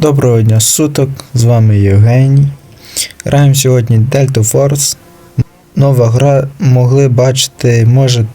Доброго дня суток, з вами Євгеній. Граємо сьогодні Delta Force. Нова гра могли бачити, може,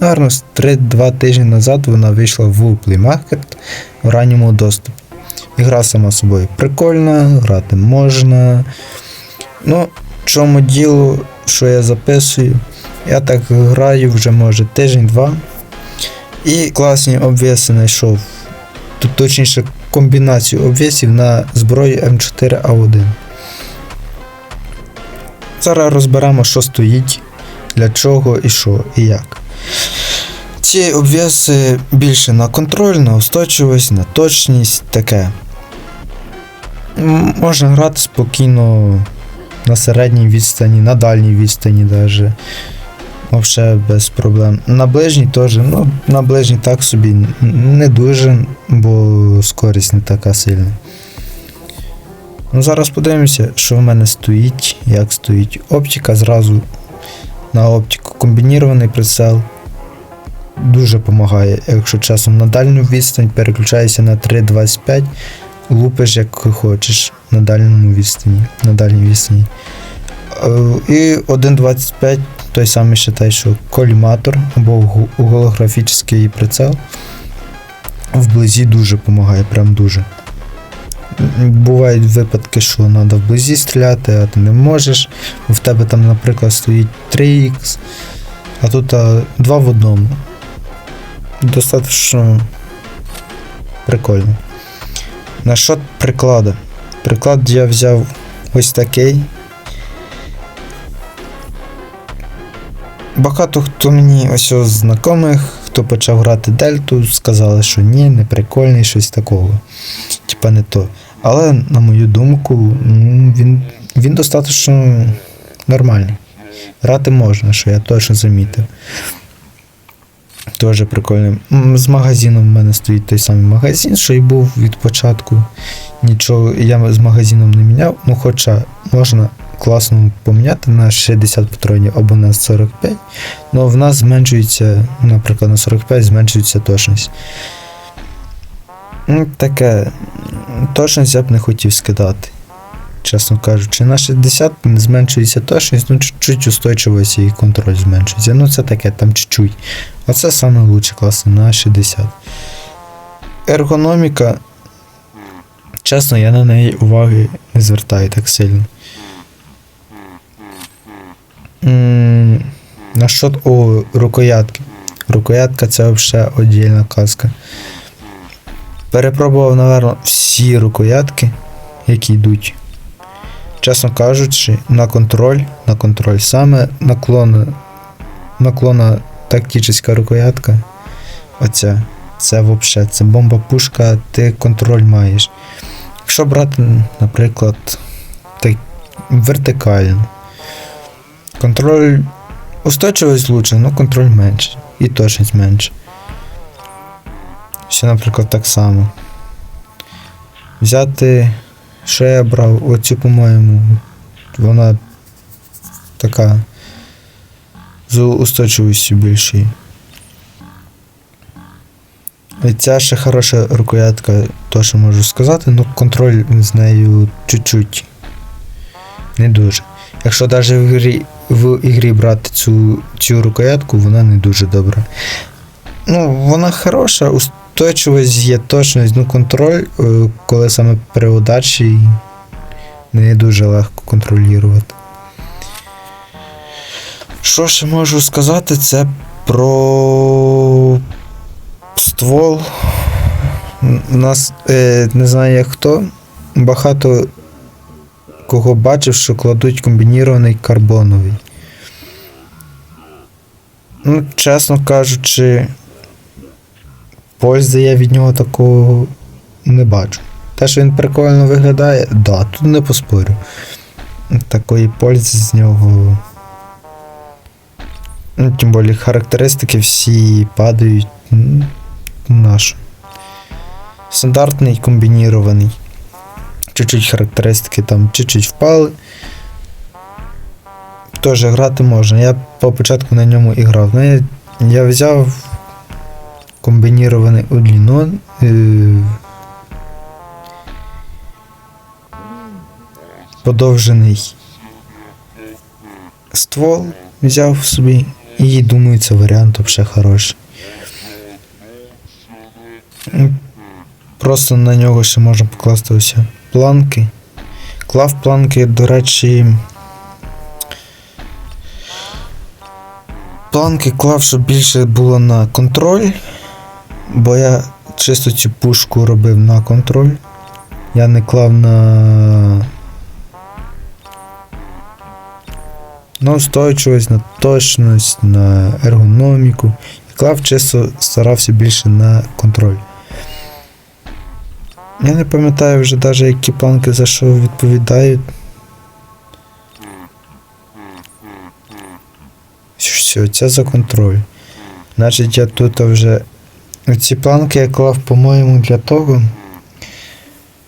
гарно 3-2 тижні назад вона вийшла в Play Market в ранньому доступі. Ігра сама собою прикольна, грати можна. Ну, чому діло, що я записую, я так граю вже може тиждень-два. І класні обвіси знайшов. Тут точніше комбінацію обвісів на зброю М4А1. Зараз розберемо, що стоїть, для чого і що і як. Ці обвіси більше на контроль, на устойчивість, на точність, таке. Можна грати спокійно на середній відстані, на дальній відстані навіть. Взагалі без проблем. На ближній теж, ну, на ближній так собі не дуже, бо скорість не така сильна. Ну, зараз подивимося, що в мене стоїть, як стоїть. Оптика зразу на оптику комбінірований прицел. Дуже допомагає, якщо часом на дальню відстань переключаєшся на 3.25, лупиш як хочеш на дальньому відстані, на дальній відстані. Е, І 1.25 той самий считай, що коліматор або голографічний прицел вблизі дуже допомагає, прям дуже. Бувають випадки, що треба вблизі стріляти, а ти не можеш. бо В тебе там, наприклад, стоїть 3х, а тут а, 2 в одному. Достатньо прикольно. На що приклада? Приклад я взяв ось такий. Багато хто мені ось ось знайомих, хто почав грати Дельту, сказали, що ні, не прикольний, щось такого. Типа не то. Але, на мою думку, він, він достатньо нормальний. Грати можна, що я точно замітив. Теж прикольно. З магазином в мене стоїть той самий магазин, що й був від початку. Нічого я з магазином не міняв, ну хоча можна класно поміняти на 60 патронів або на 45, але в нас зменшується, наприклад, на 45 зменшується точність. Ну, Таке точність я б не хотів скидати. Чесно кажучи, на 60 зменшується точність, ну чуть-чуть устойчивість і контроль зменшується. Ну це таке, там чуть-чуть. Оце саме лучше на 60. Ергономіка. Чесно, я на неї уваги не звертаю так сильно. М, На що о, рукоятки. Рукоятка це взагалі віддільна казка. Перепробував, напевно, всі рукоятки, які йдуть. Чесно кажучи, на контроль, на контроль саме наклона, наклона тактична рукоятка. Оця. Це взагалі, це бомба-пушка, ти контроль маєш. Якщо брати, наприклад, так, вертикально. Контроль. Устойчивість лучше, але контроль менше. І точність менше. Ще, наприклад, так само. Взяти. Що я брав? Оцю, по-моєму. Вона така. З устойчивістю більшою. Ця ще хороша рукоятка, то що можу сказати, ну контроль з нею чуть-чуть. Не дуже. Якщо навіть в ігрі, в ігрі брати цю, цю рукоятку, вона не дуже добра. Ну, вона хороша, устойчивість є точність, ну контроль, е, коли саме при удачі не дуже легко контролювати. Що ще можу сказати, це про ствол. Н- Нас е, не знаю як хто. Багато кого бачив, що кладуть комбінірований карбоновий. Ну, чесно кажучи, пользи я від нього такого не бачу. Те, що він прикольно виглядає, да, тут не поспорю. Такої пользи з нього. Ну, тим більше характеристики всі падають м. Стандартний комбінірований. Чуть-чуть характеристики там чуть-чуть впали. Теж грати можна. Я по початку на ньому і грав. Ну, я, я взяв комбінірований удлінон. Е, подовжений ствол взяв собі. І думаю, це варіант взагалі хороший. Просто на нього ще можна покласти ось планки. Клав планки, до речі. Планки клав, щоб більше було на контроль. Бо я чисто цю пушку робив на контроль. Я не клав на. На устойчивість, на точність, на ергономіку. Я клав чисто старався більше на контроль. Я не пам'ятаю вже навіть які планки за що відповідають. Все, це за контроль. Значить, я тут вже. Ці планки я клав, по-моєму, для того,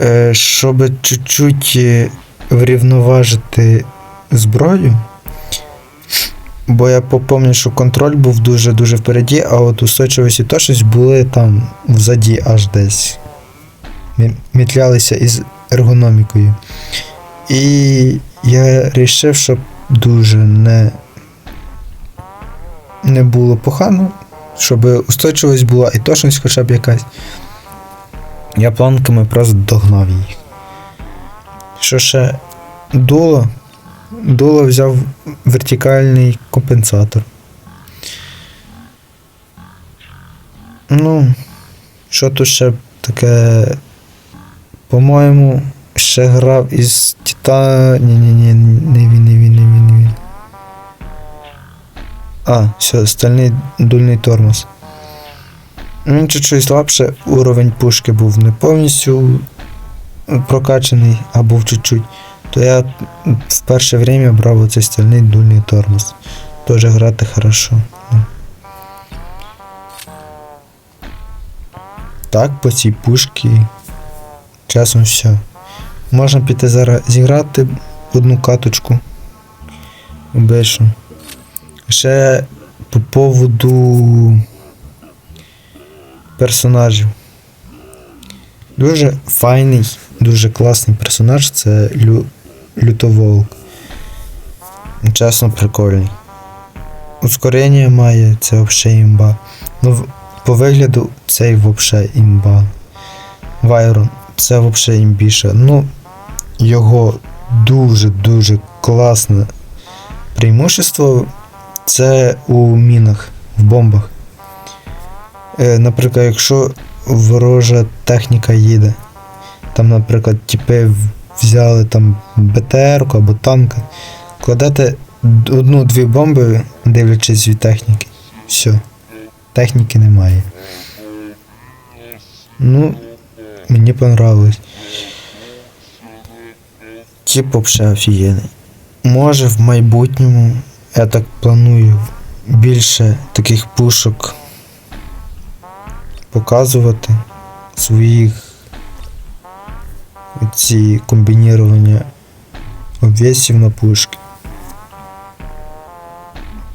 е, щоб чуть-чуть е, врівноважити зброю. Бо я попомню, що контроль був дуже-дуже впереді, а от устойчивість і точність були там взаді аж десь. Мі- Мітлялися із ергономікою. І я вирішив, щоб дуже не, не було погано, щоб устойчивість була і точність хоча б якась. Я планками просто догнав їх. Що ще дуло? Дуло взяв вертикальний компенсатор. Ну, що тут ще таке. По-моєму, ще грав із Тита. Ні-ні-ні, не він, не він, не він, не він. А, все, стальний дульний тормоз. Він чуть-чуть слабше, уровень пушки був не повністю прокачаний, а був чуть-чуть. То я в перше время брав оцей стальний дульний тормоз. Тоже грати хорошо. Ну. Так, по цій пушці. Часом все. Можна піти зараз зіграти одну каточку. Обично. Ще по поводу персонажів. Дуже файний, дуже класний персонаж це Лю... Лютоволк. Чесно прикольний. Ускорення має, це взагалі імба. Ну, по вигляду цей взагалі імба. Вайрон, це взагалі імбіша. Ну, його дуже-дуже класне преимущество це у мінах, в бомбах. Е, наприклад, якщо ворожа техніка їде, там, наприклад, типи взяли там БТР або танка, кладете одну-дві бомби, дивлячись від техніки. Все. Техніки немає. Ну, мені понравилось. Тип вообще офігенний. Може в майбутньому я так планую більше таких пушок показувати своїх ці комбінірування обвесів на пушки.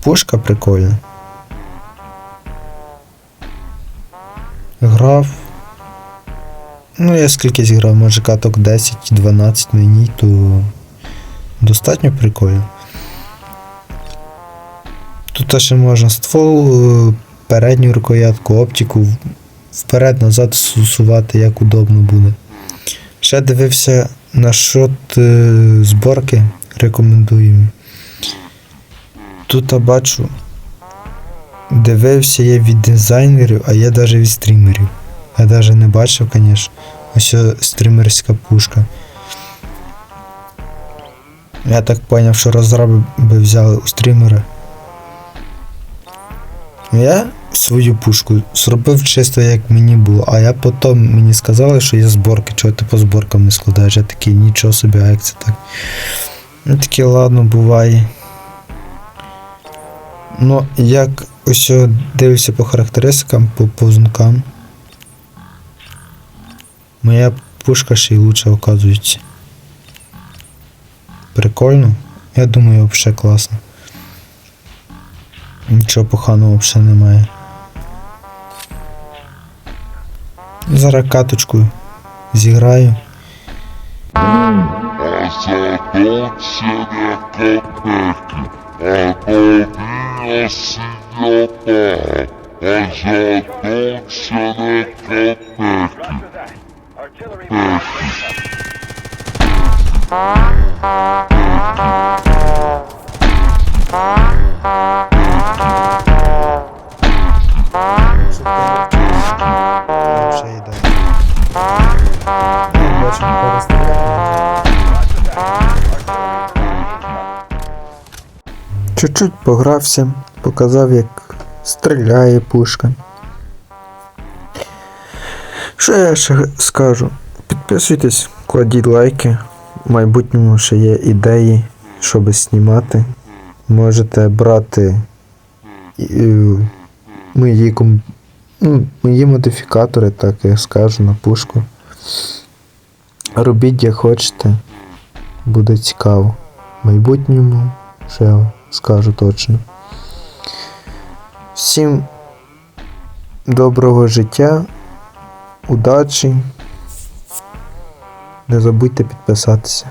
Пушка прикольна. Грав. Ну, я скільки зіграв, може каток 10-12 на ній, то достатньо прикольно. Тут ще можна ствол, е, передню рукоятку, оптику вперед-назад сусувати, як удобно буде. Ще дивився насчет е, зборки, рекомендуємо. Тут я бачу, дивився є від дизайнерів, а є навіть від стрімерів. Я навіть не бачив, звісно. Ось стрімерська пушка. Я так зрозумів, що розраби би взяли у стрімера. Я свою пушку зробив чисто як мені було, а я потім мені сказали, що є зборки, чого ти по зборкам не складаєш. Я такий, нічого собі, а як це так. Ну такі, ладно, буває. Ну, як ось дивлюся по характеристикам, по повзункам. Моя пушка ще й лучше оказується. Прикольно. Я думаю, взагалі класно. Нічого поганого взагалі немає. Зараз каточку зіграю. Чуть-чуть погрався, показав, як стріляє пушка. Що я ще скажу? Підписуйтесь, кладіть лайки. В майбутньому ще є ідеї, щоб знімати. Можете брати е, мої, ком... ну, мої модифікатори, так я скажу, на пушку. Робіть як хочете. Буде цікаво. В майбутньому ще скажу точно. Всім доброго життя, удачі. Не забудьте підписатися.